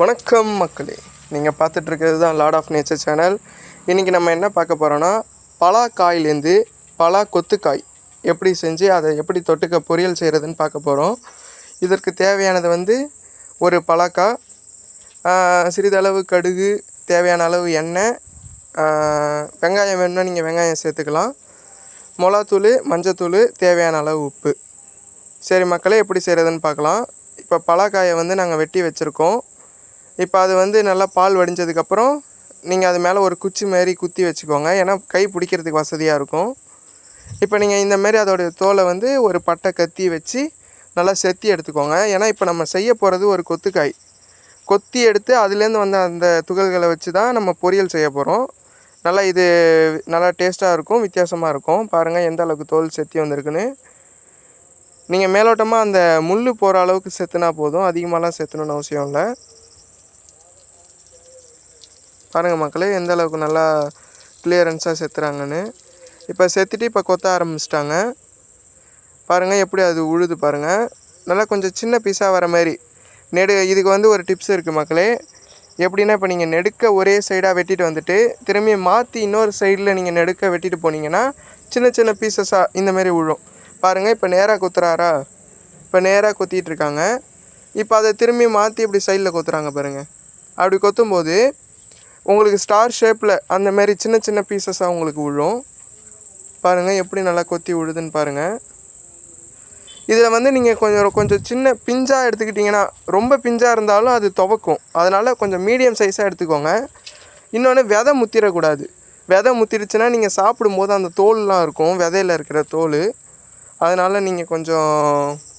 வணக்கம் மக்களே. நீங்கள் பார்த்துட்ருக்கிறது தான் லார்ட் ஆஃப் நேச்சர் சேனல் இன்றைக்கி நம்ம என்ன பார்க்க போகிறோன்னா பலாக்காயிலேருந்து பலா கொத்துக்காய் எப்படி செஞ்சு அதை எப்படி தொட்டுக்க பொரியல் செய்கிறதுன்னு பார்க்க போகிறோம் இதற்கு தேவையானது வந்து ஒரு பலாக்காய் சிறிதளவு கடுகு தேவையான அளவு எண்ணெய் வெங்காயம் வேணும்னா நீங்கள் வெங்காயம் சேர்த்துக்கலாம். மிளகாத்தூள் மஞ்சத்தூள் தேவையான அளவு உப்பு. சரி மக்களே எப்படி செய்கிறதுன்னு பார்க்கலாம். இப்போ பலாக்காயை வந்து நாங்கள் வெட்டி வச்சுருக்கோம். இப்போ அது வந்து நல்லா பால் வடிஞ்சதுக்கப்புறம் நீங்கள் அது மேலே ஒரு குச்சி மாரி குத்தி வச்சுக்கோங்க. ஏன்னா கை பிடிக்கிறதுக்கு வசதியாக இருக்கும். இப்போ நீங்கள் இந்தமாரி அதோடைய தோலை வந்து ஒரு பட்டை கத்தி வச்சு நல்லா செத்தி எடுத்துக்கோங்க. ஏன்னா இப்போ நம்ம செய்ய போகிறது ஒரு கொத்துக்காய். கொத்தி எடுத்து அதுலேருந்து வந்த அந்த துகள்களை வச்சு தான் நம்ம பொரியல் செய்ய போகிறோம் நல்லா இது நல்லா டேஸ்ட்டாக இருக்கும் வித்தியாசமாக இருக்கும். பாருங்கள் எந்த அளவுக்கு தோல் செத்தி வந்திருக்குன்னு. நீங்கள் மேலோட்டமாக அந்த முள் போகிற அளவுக்கு செத்துனா போதும். அதிகமாகலாம் செத்தணும்னு அவசியம் இல்லை. பாருங்கள் மக்களே எந்த அளவுக்கு நல்லா கிளியரன்ஸாக செத்துறாங்கன்னு. இப்போ செத்துட்டு இப்போ கொத்த ஆரம்பிச்சிட்டாங்க. பாருங்கள் எப்படி அது உழுது பாருங்கள் நல்லா கொஞ்சம் சின்ன பீஸாக வர மாதிரி. நெடு இதுக்கு வந்து ஒரு டிப்ஸ் இருக்குது மக்களே. எப்படின்னா இப்போ நீங்கள் நெடுக்க ஒரே சைடாக வெட்டிட்டு வந்துட்டு திரும்பி மாற்றி இன்னொரு சைடில் நீங்கள் நெடுக்க வெட்டிட்டு போனீங்கன்னா சின்ன சின்ன பீசஸாக இந்த மாதிரி விழும் பாருங்கள் இப்போ நேராக குத்துறாரா? இப்போ நேராக குத்திட்டு இருக்காங்க. இப்போ அதை திரும்பி மாற்றி இப்படி சைடில் கொத்துறாங்க பாருங்கள் அப்படி கொத்தும்போது உங்களுக்கு ஸ்டார் ஷேப்பில் அந்த மாதிரி சின்ன சின்ன பீசஸாக உங்களுக்கு விழும். பாருங்கள் எப்படி நல்லா கொத்தி விழுதுன்னு பாருங்கள் இதில் வந்து நீங்கள் கொஞ்சம் கொஞ்சம் சின்ன பிஞ்சாக எடுத்துக்கிட்டிங்கன்னா ரொம்ப பிஞ்சாக இருந்தாலும் அது துவக்கும். அதனால் கொஞ்சம் மீடியம் சைஸாக எடுத்துக்கோங்க. இன்னொன்று விதை முத்திரக்கூடாது. விதை முத்திருச்சுன்னா நீங்கள் சாப்பிடும்போது அந்த தோல்லாம் இருக்கும். விதையில் இருக்கிற தோல். அதனால் நீங்கள் கொஞ்சம்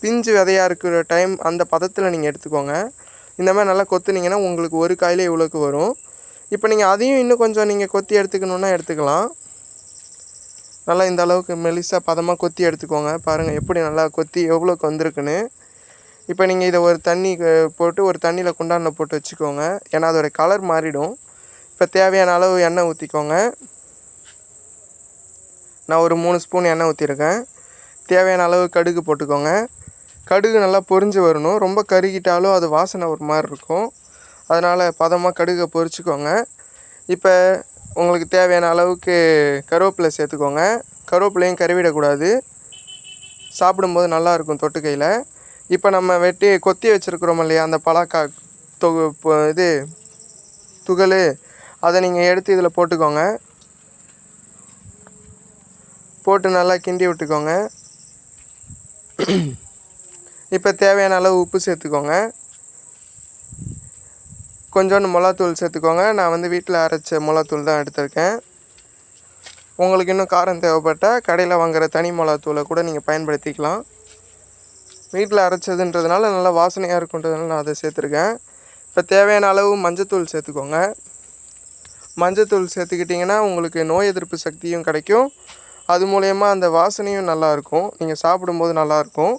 பிஞ்சு விதையாக இருக்கிற டைம் அந்த பதத்தில் நீங்கள் எடுத்துக்கோங்க. இந்த மாதிரி நல்லா கொத்துனீங்கன்னா உங்களுக்கு ஒரு காயிலே இவ்வளோக்கு வரும். இப்போ நீங்கள் அதையும் இன்னும் கொஞ்சம் நீங்கள் கொத்தி எடுத்துக்கணுன்னா எடுத்துக்கலாம். நல்லா இந்த அளவுக்கு மெலிசாக பதமாக கொத்தி எடுத்துக்கோங்க. பாருங்கள் எப்படி நல்லா கொத்தி எவ்வளோக்கு வந்திருக்குன்னு. இப்போ நீங்கள் இதை ஒரு தண்ணி போட்டு ஒரு தண்ணியில் குண்டானில் போட்டு வச்சுக்கோங்க. ஏன்னா அதோட கலர் மாறிடும். இப்போ தேவையான அளவு எண்ணெய் ஊற்றிக்கோங்க நான் ஒரு மூணு ஸ்பூன் எண்ணெய் ஊற்றிருக்கேன் தேவையான அளவு கடுகு போட்டுக்கோங்க. கடுகு நல்லா பொரிஞ்சு வரணும். ரொம்ப கருகிட்டாலும் அது வாசனை ஒரு மாதிரி இருக்கும். அதனால் பதமாக கடுகை பொரிச்சுக்கோங்க. இப்போ உங்களுக்கு தேவையான அளவுக்கு கருவேப்பிலை சேர்த்துக்கோங்க. கருவேப்பிலையும் கருவிடக்கூடாது. சாப்பிடும்போது நல்லாயிருக்கும் தொட்டுக்கையில். இப்போ நம்ம வெட்டி கொத்தி வச்சுருக்குறோம் இல்லையா அந்த பலாக்கா தொகு இப்போ இது துகள் அதை நீங்கள் எடுத்து இதில் போட்டுக்கோங்க. போட்டு நல்லா கிண்டி விட்டுக்கோங்க. இப்போ தேவையான அளவு உப்பு சேர்த்துக்கோங்க. கொஞ்சோண்டு மிளகாத்தூள் சேர்த்துக்கோங்க. நான் வந்து வீட்டில் அரைச்ச மிளகாத்தூள் தான் எடுத்திருக்கேன். உங்களுக்கு இன்னும் காரம் தேவைப்பட்டால் கடையில் வாங்குகிற தனி மிளகாத்தூளை கூட நீங்கள் பயன்படுத்திக்கலாம். வீட்டில் அரைச்சதுன்றதுனால நல்லா வாசனையாக இருக்குன்றதுனால நான் அதை சேர்த்துருக்கேன். இப்போ தேவையான அளவு மஞ்சத்தூள் சேர்த்துக்கோங்க. மஞ்சத்தூள் சேர்த்துக்கிட்டிங்கன்னா உங்களுக்கு நோய் எதிர்ப்பு சக்தியும் கிடைக்கும். அது மூலயமா அந்த வாசனையும் நல்லாயிருக்கும் நீங்கள் சாப்பிடும்போது நல்லாயிருக்கும்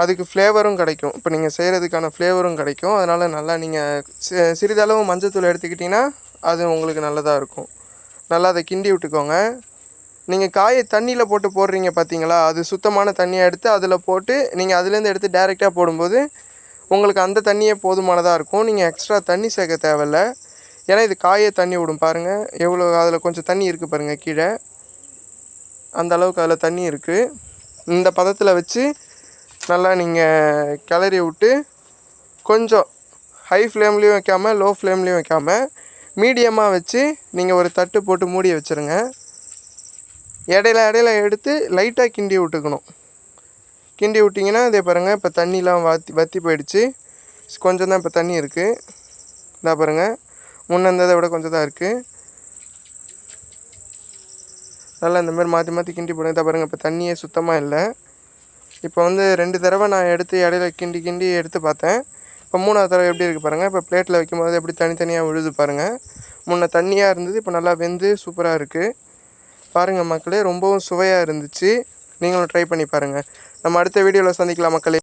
அதுக்கு ஃப்ளேவரும் கிடைக்கும். இப்போ நீங்கள் செய்கிறதுக்கான ஃப்ளேவரும் கிடைக்கும். அதனால் நல்லா நீங்கள் சிறிதளவு மஞ்சத்தூள் எடுத்துக்கிட்டிங்கன்னா அது உங்களுக்கு நல்லதாக இருக்கும். நல்லா அதை கிண்டி விட்டுக்கோங்க. நீங்கள் காயை தண்ணியில் போட்டு போடுறீங்க பார்த்தீங்களா அது சுத்தமான தண்ணியை எடுத்து அதில் போட்டு நீங்கள் அதுலேருந்து எடுத்து டைரெக்டாக போடும்போது உங்களுக்கு அந்த தண்ணியே போதுமானதாக இருக்கும். நீங்கள் எக்ஸ்ட்ரா தண்ணி சேர்க்க தேவையில்ல. ஏன்னா இது காயே தண்ணி விடும் பாருங்கள் எவ்வளோ அதில் கொஞ்சம் தண்ணி இருக்குது பாருங்கள் கீழே. அந்த அளவுக்கு அதில் தண்ணி இருக்குது இந்த பதத்தில் வச்சு நல்லா நீங்கள் கிளறி விட்டு கொஞ்சம் ஹை ஃப்ளேம்லேயும் வைக்காமல் லோ ஃப்ளேம்லேயும் வைக்காமல் மீடியமாக வச்சு நீங்கள் ஒரு தட்டு போட்டு மூடி வச்சுருங்க. இடையில இடையில எடுத்து லைட்டாக கிண்டி விட்டுக்கணும். கிண்டி விட்டிங்கன்னா இதே பாருங்கள் இப்போ தண்ணிலாம் வாத்தி வற்றி போயிடுச்சு. கொஞ்சம் தான் இப்போ தண்ணி இருக்குது இதா பாருங்கள் முன்ன இருந்ததை விட கொஞ்சம் தான் இருக்குது நல்லா இந்த மாதிரி மாற்றி மாற்றி கிண்டி போடுங்க. இதாக பாருங்கள் இப்போ தண்ணியே சுத்தமாக இல்லை. இப்போ வந்து ரெண்டு தடவை நான் எடுத்து இடையில கிண்டி கிண்டி எடுத்து பார்த்தேன். இப்போ மூணாவது தடவை எப்படி இருக்குது பாருங்கள் இப்போ பிளேட்டில் வைக்கும்போது எப்படி தனித்தனியாக விழுது பாருங்கள் முன்ன தண்ணியாக இருந்தது இப்போ நல்லா வெந்து சூப்பராக இருக்குது பாருங்கள் மக்களே ரொம்பவும் சுவையாக இருந்துச்சு. நீங்களும் ட்ரை பண்ணி பாருங்கள் நம்ம அடுத்த வீடியோவில் சந்திக்கலாம் மக்களே.